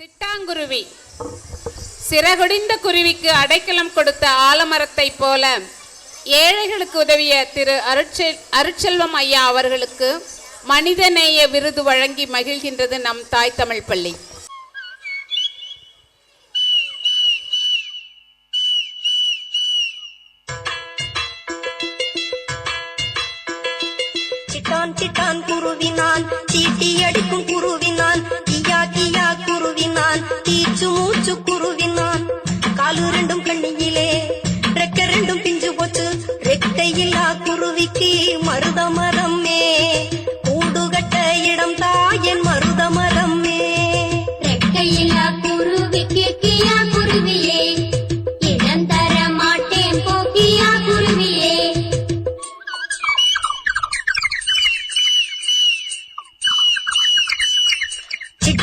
சிட்டாங்குருவி. சிறகுடிந்த குருவிக்கு அடைக்கலம் கொடுத்த ஆலமரத்தைப் போல ஏழைகளுக்கு உதவிய திரு அருட்செல் அருட்செல்வம் ஐயா அவர்களுக்கு மனிதநேய விருது வழங்கி மகிழ்கின்றது நம் தாய் தமிழ் பள்ளி. சிட்டான் சிட்டான் குருவினான் சீட்டி அடிக்கும் குருவி குருவினான் மூச்சு மூச்சு குருவினான். காலு ரெண்டும் கண்ணியிலே ரெக்க ரெண்டும் பிஞ்சு போச்சு. ரெக்கையில்லா குருவிக்கு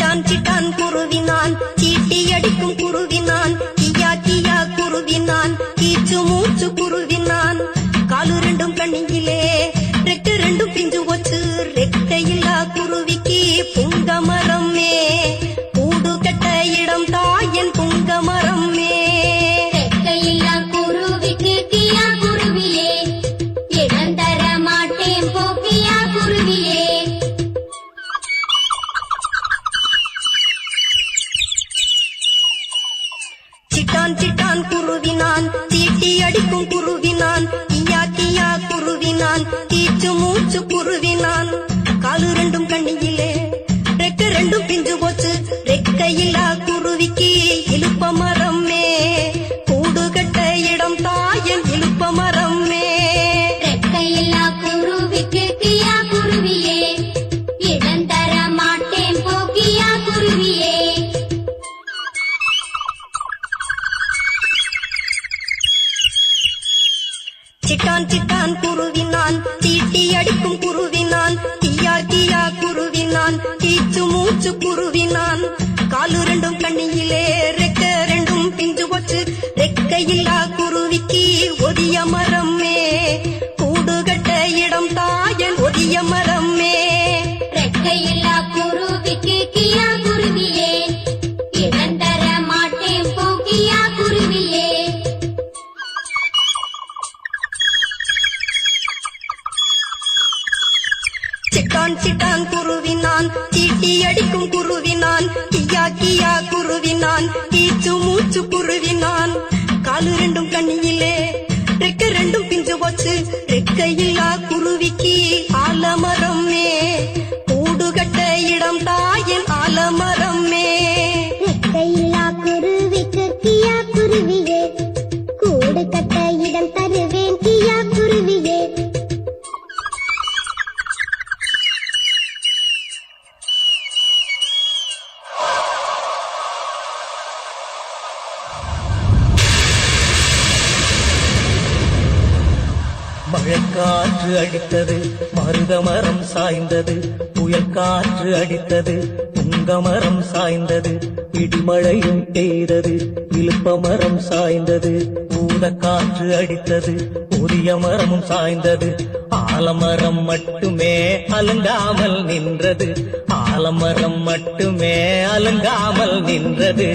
சிட்டான் சிட்டான் குருவினான். சீட்டி அடிக்கும் குருவினான். கியா கியா குருவினான். கீச்சு மூச்சு குருவினான். காலு ரெண்டும் கண்ணியிலே ரெட்டு ரெண்டும் பிஞ்சு வச்சு ரெட்டையில்லா குருவிக்கு புங்க மரமே கூடு கட்ட இடம் தாயன் புங்க மரமே குருவிக்கு கியா குருவியே இடம் தர மாட்டேன் போக்கியா சிட்டான் சிட்டான் குருவினான். தீட்டி அடிக்கும் குருவினான். கியா கியா குருவினான். தீச்சு மூச்சு குருவினான். காலு ரெண்டும் கண்ணியிலே ரெக்க ரெண்டும் பிஞ்சு போச்சு. ரெக்கையில்லா குருவிக்கு சிட்டான் சிட்டான் குருவினான். தீட்டி அடிக்கும் குருவினான். தீயா தீயா குருவினான். தீச்சு மூச்சு குருவினான். காலு ரெண்டும் கண்ணியிலே ரெக்க ரெண்டும் பிஞ்சு போச்சு. ரெக்கையில்லா குருவிக்கு ஒதிய மரமே. கூடு கட்ட இடம் தாயன் ஒதிய மரமே. ரெக்கையில்லா குருவிக்கு கியா சிட்டான் சிட்டான் குருவினான். சீட்டி அடிக்கும் குருவினான். கியா கியா குருவினான். கீச்சு மூச்சு குருவினான். காலு ரெண்டும் கண்ணியிலே ரெக்க ரெண்டும் பிஞ்சு போச்சு. ரெக்கையில்லா குருவிக்கு ஆலமரமே. மழைக்காற்று அடித்தது மருதமரம் சாய்ந்தது புயல் காற்று அடித்தது புங்கமரம் சாய்ந்தது இடிமழையும் பெய்தது இழுப்பமரம் சாய்ந்தது பூத காற்று அடித்தது புதிய மரமும் சாய்ந்தது. ஆலமரம் மட்டுமே அலங்காமல் நின்றது ஆலமரம் மட்டுமே அலங்காமல் நின்றது.